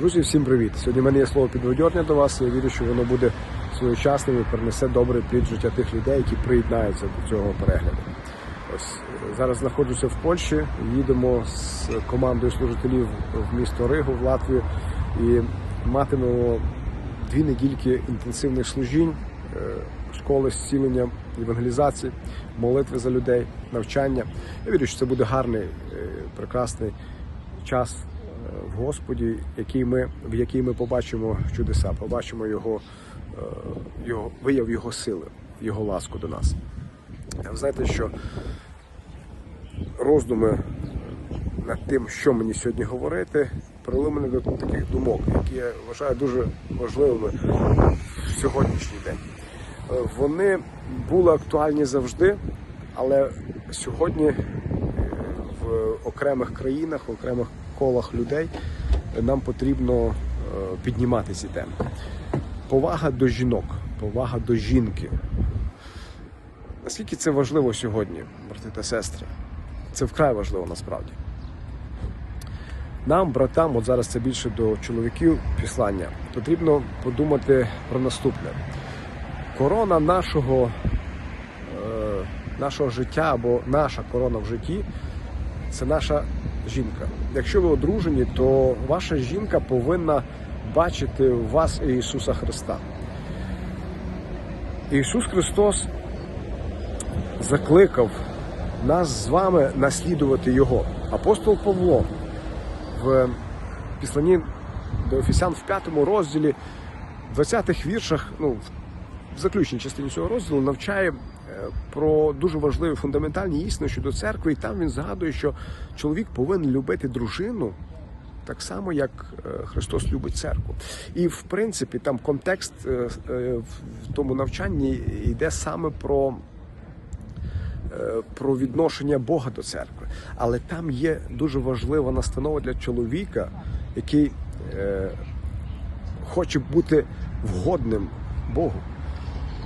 Друзі, всім привіт! Сьогодні в мене є слово підводьорня до вас. Я вірю, що воно буде своєчасним і принесе добрий плід життя тих людей, які приєднаються до цього перегляду. Ось зараз знаходжуся в Польщі. Їдемо з командою служителів в місто Ригу в Латвію і матимемо дві недільки інтенсивних служінь, е, школи зцілення, евангелізації, молитви за людей, навчання. Я вірю, що це буде гарний, е, прекрасний час в Господі, який ми, в який ми побачимо чудеса, побачимо його, е, його вияв його сили, його ласку до нас. Ви знаєте, що роздуми над тим, що мені сьогодні говорити, привели мене до таких думок, які я вважаю дуже важливими в сьогоднішній день. Е, Вони були актуальні завжди, але сьогодні е, в окремих країнах, в окремих колах людей нам потрібно е, піднімати ці теми. Повага до жінок, повага до жінки. Наскільки це важливо сьогодні, брати та сестри? Це вкрай важливо насправді. Нам, братам, от зараз це більше до чоловіків післання, потрібно подумати про наступне. Корона нашого, е, нашого життя або наша корона в житті це наша жінка. Якщо ви одружені, то ваша жінка повинна бачити в вас Ісуса Христа. Ісус Христос закликав нас з вами наслідувати Його. Апостол Павло в післанні до Ефесян в п'ятому розділі, в 20-х віршах, ну, в заключній частині цього розділу навчає про дуже важливі фундаментальні істини щодо церкви, і там він згадує, що чоловік повинен любити дружину. Так само, як е, Христос любить церкву, і в принципі там контекст е, е, в тому навчанні йде саме про е, про відношення Бога до церкви. Але там є дуже важлива настанова для чоловіка, який е, хоче бути вгодним Богу.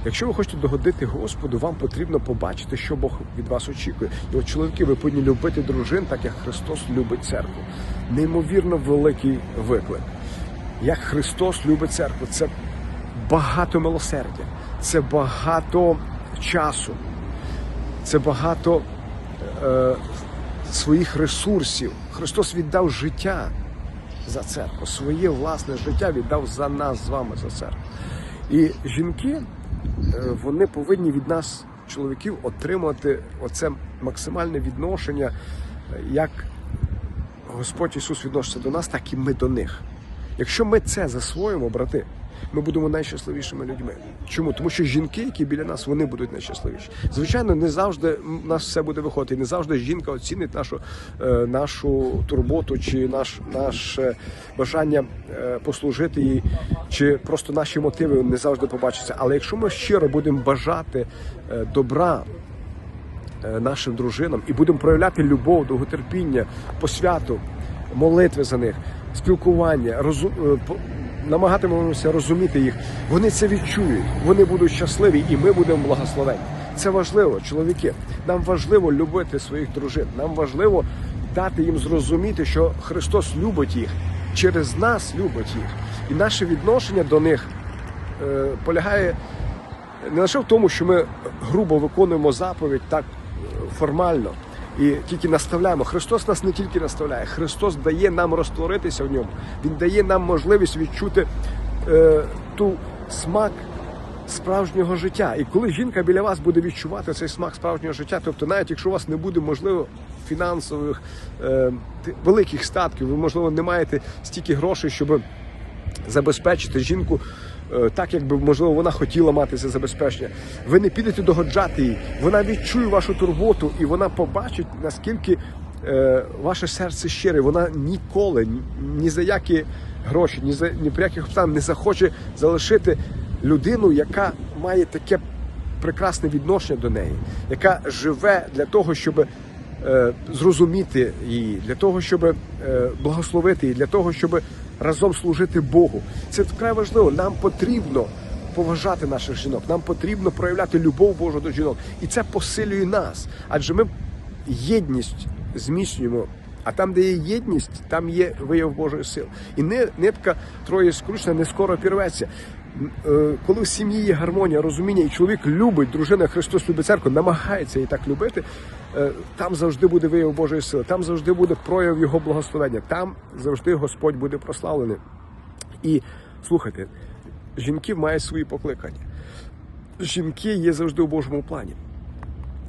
Якщо ви хочете догодити Господу, вам потрібно побачити, що Бог від вас очікує. І от чоловіки, ви повинні любити дружин, так як Христос любить церкву. Неймовірно великий виклик. Як Христос любить церкву, це багато милосердя, це багато часу, це багато е, своїх ресурсів. Христос віддав життя за церкву, своє власне життя віддав за нас з вами за церкву. І жінки, вони повинні від нас, чоловіків, отримати оце максимальне відношення, е, як Господь Ісус відноситься до нас, так і ми до них. Якщо ми це засвоїмо, брати, ми будемо найщасливішими людьми. Чому? Тому що жінки, які біля нас, вони будуть найщасливіші. Звичайно, не завжди у нас все буде виходити. Не завжди жінка оцінить нашу, е, нашу турботу чи наш, наше бажання е, послужити їй, чи просто наші мотиви не завжди побачаться. Але якщо ми щиро будемо бажати е, добра е, нашим дружинам і будемо проявляти любов, довготерпіння, посвяту, молитви за них, спілкування, розу... е, намагатимемося розуміти їх. Вони це відчують, вони будуть щасливі, і ми будемо благословені. Це важливо, чоловіки. Нам важливо любити своїх дружин. Нам важливо дати їм зрозуміти, що Христос любить їх, через нас любить їх, і наше відношення до них е, полягає не лише в тому, що ми грубо виконуємо заповідь так е, формально і тільки наставляємо. Христос нас не тільки наставляє, Христос дає нам розтворитися в ньому. Він дає нам можливість відчути е, ту смак справжнього життя. І коли жінка біля вас буде відчувати цей смак справжнього життя, тобто навіть якщо у вас не буде можливо фінансових е, великих статків, ви можливо не маєте стільки грошей, щоб забезпечити жінку так, як би можливо вона хотіла мати це забезпечення. Ви не підете догоджати їй. Вона відчує вашу турботу, і вона побачить наскільки е, ваше серце щире. Вона ніколи ні, ні за які гроші, ні за ні при яких обставин не захоче залишити людину, яка має таке прекрасне відношення до неї, яка живе для того, щоб е, зрозуміти її, для того, щоб е, благословити її, для того, щоб разом служити Богу. Це вкрай важливо. Нам потрібно поважати наших жінок, нам потрібно проявляти любов Божу до жінок. І це посилює нас. Адже ми єдність зміцнюємо А там, де є єдність, там є вияв Божої сили. І нитка троє скручена не скоро пірветься. Е, Коли в сім'ї є гармонія, розуміння, і чоловік любить, дружина Христос любить церкву, намагається її так любити, е, там завжди буде вияв Божої сили, там завжди буде прояв Його благословення, там завжди Господь буде прославлений. І слухайте, жінки мають свої покликання. Жінки є завжди у Божому плані.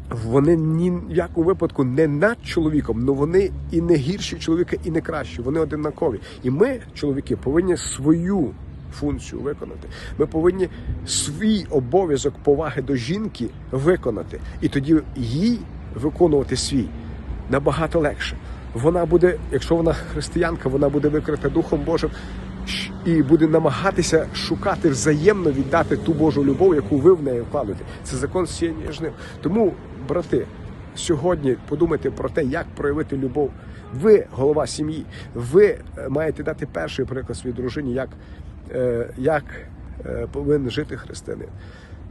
Вони ні в якому випадку не над чоловіком, але вони і не гірші чоловіка, і не кращі. Вони одинакові. І ми, чоловіки, повинні свою функцію виконати. Ми повинні свій обов'язок поваги до жінки виконати. І тоді їй виконувати свій набагато легше. Вона буде, якщо вона християнка, вона буде викрита Духом Божим і буде намагатися шукати взаємно віддати ту Божу любов, яку ви в неї вкладете. Це закон сіяння жнив. Тому, брати, сьогодні подумайте про те, як проявити любов. Ви голова сім'ї. Ви е, маєте дати перший приклад своїй дружині, як, як е, повинен жити християнин.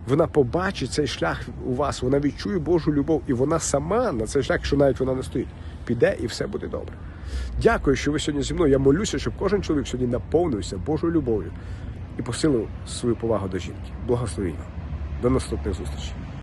Вона побачить цей шлях у вас, вона відчує Божу любов, і вона сама на цей шлях, що навіть вона не стоїть, піде і все буде добре. Дякую, що ви сьогодні зі мною. Я молюся, щоб кожен чоловік сьогодні наповнився Божою любов'ю і посилив свою повагу до жінки. Благословіння. До наступних зустрічей.